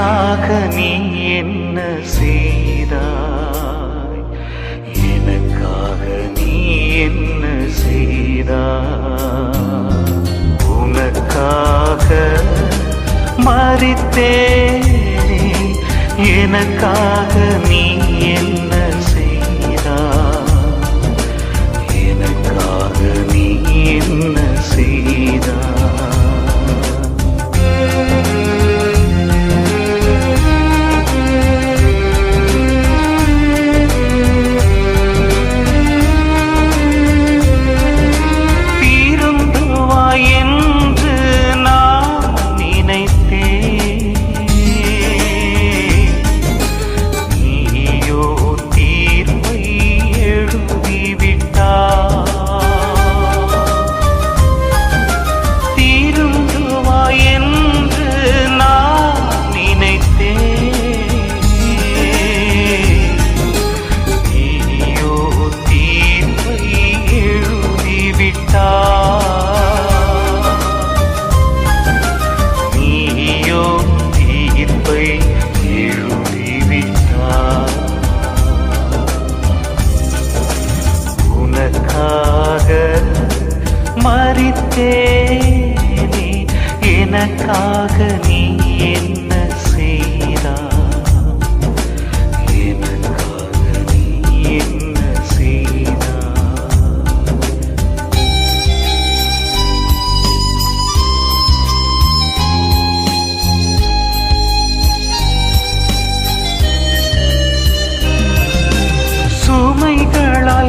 எனக்காக நீ என்ன செய்தாய்? எனக்காக நீ என்ன செய்தாய்? உனக்காக மறித்தேனே எனக்காக நீ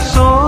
sol.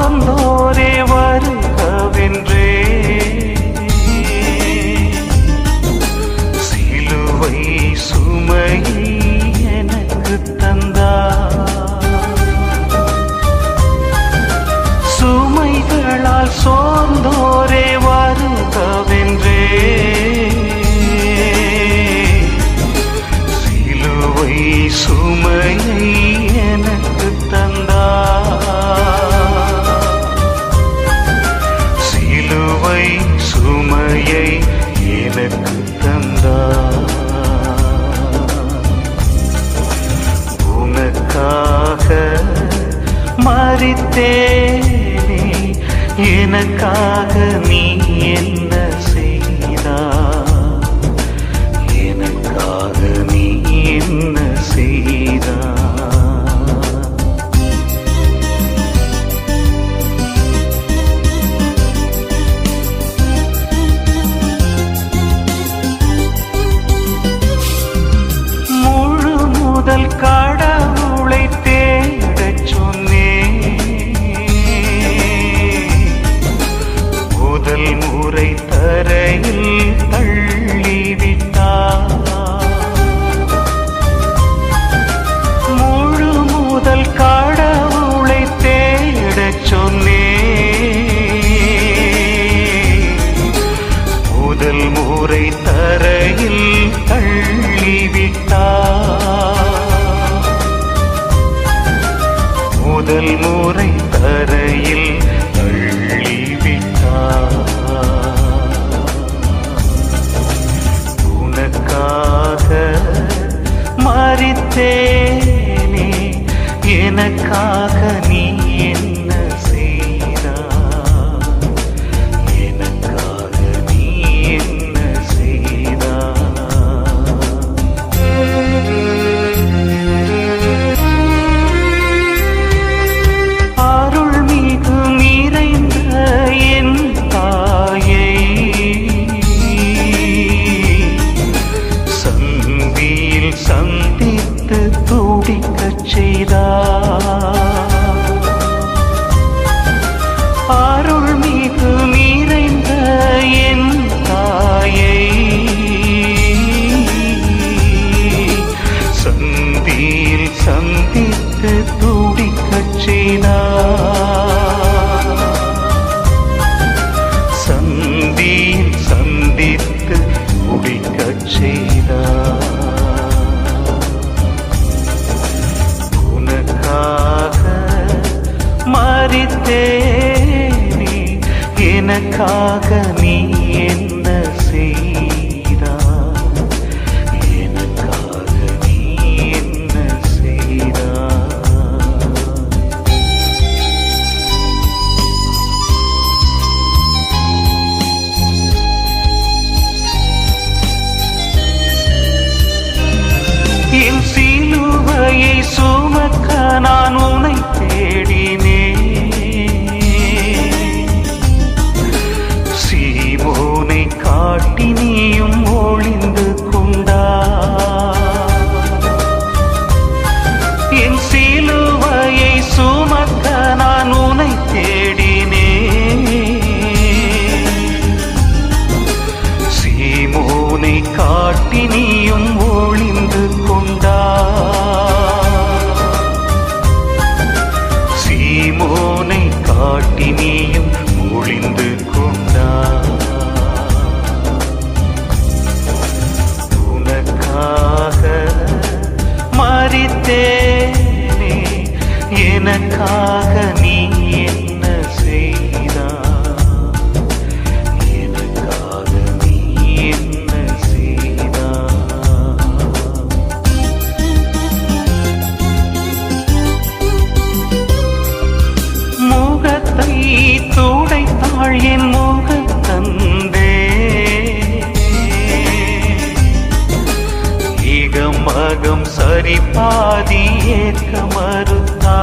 பற்றி பாதி ஏற்க மறுத்தா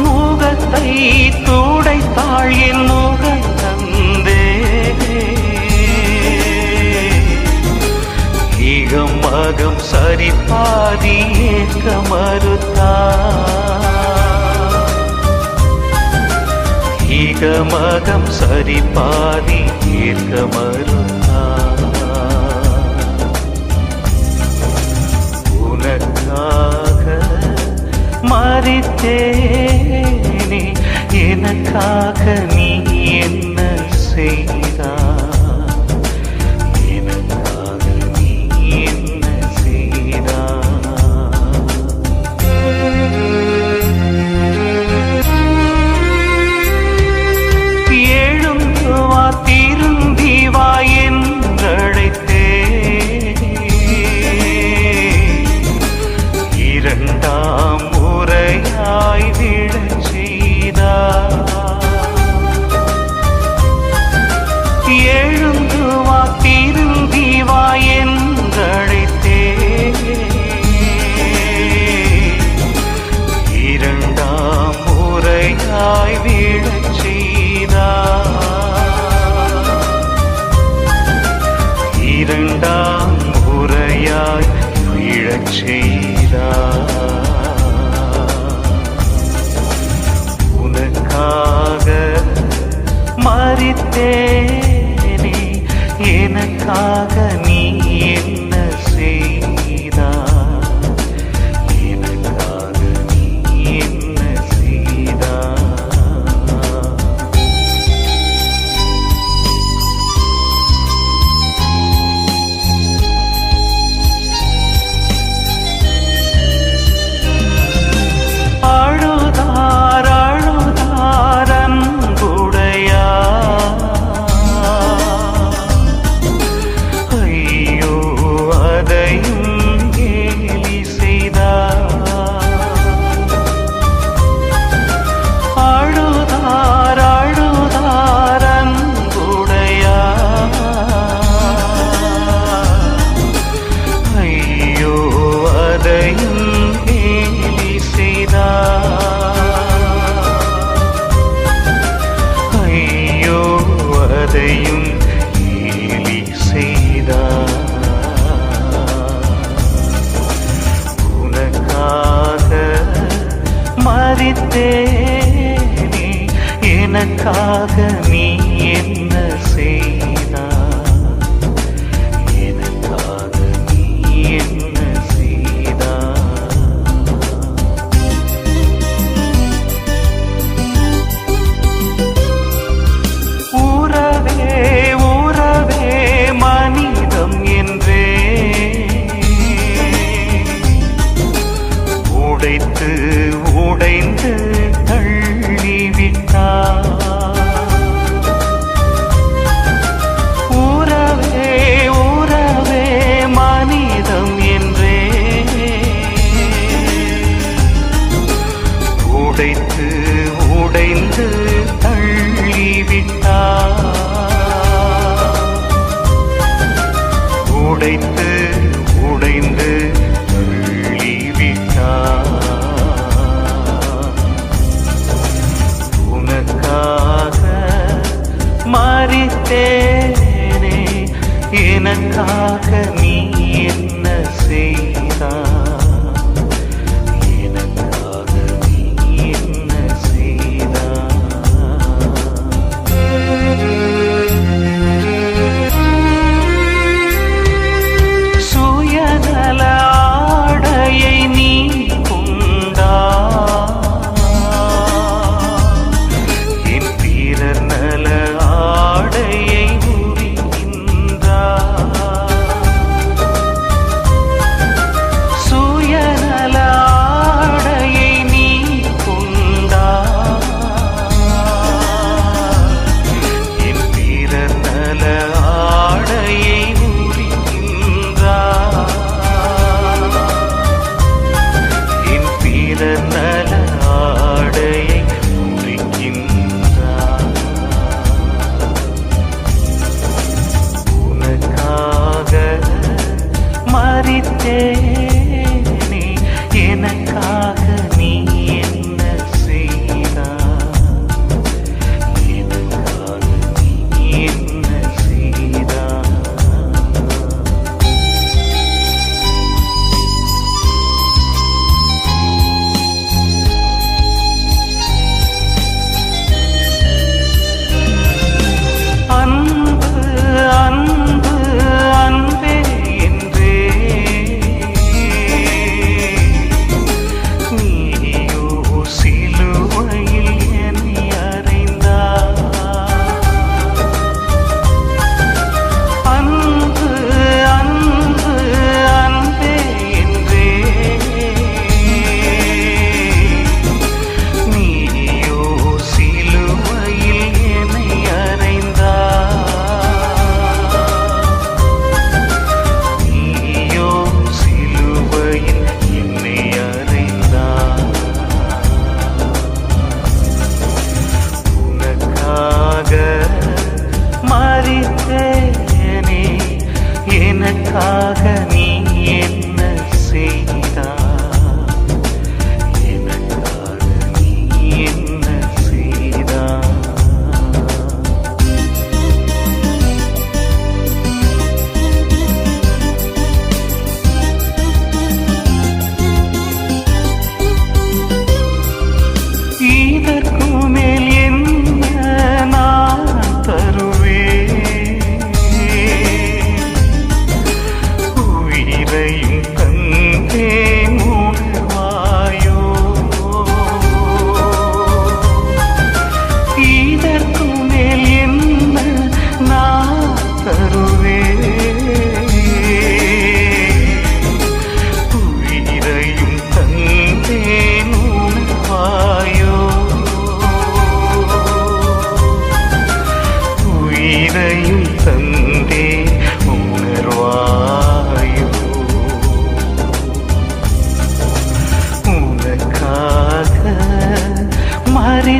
முகத்தை தூடைத்தாள் என் முகந்தே ஈகம் மகம் சரி பாதி ஏற்க மறுத்தா ஈகமகம் சரி பாதி ஏற்க மறுத்தா மாறித்தேனே எனக்காக நீ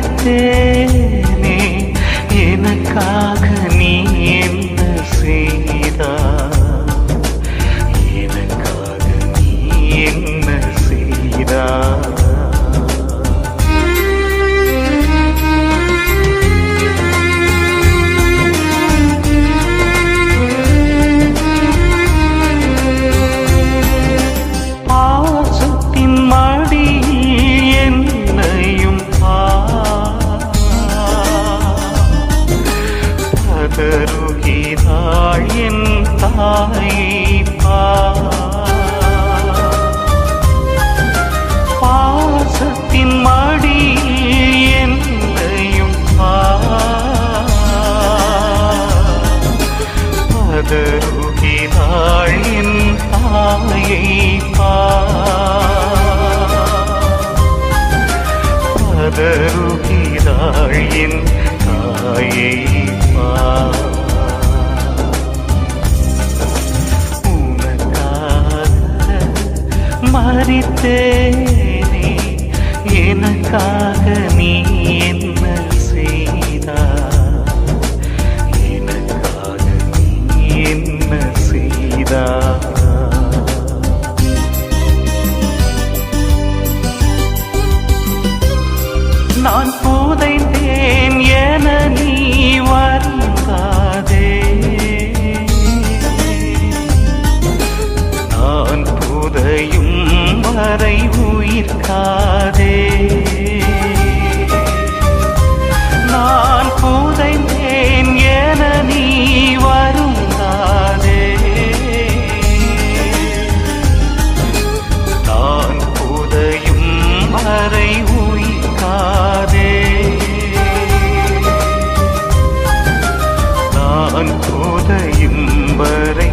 நினைத்தே போகிதாழின் தாயை உனக்காக மறித்தேனே எனக்காக நீ என்ன செய்தா எனக்காக நீ என்ன செய்தா அவன் போதையும் வரை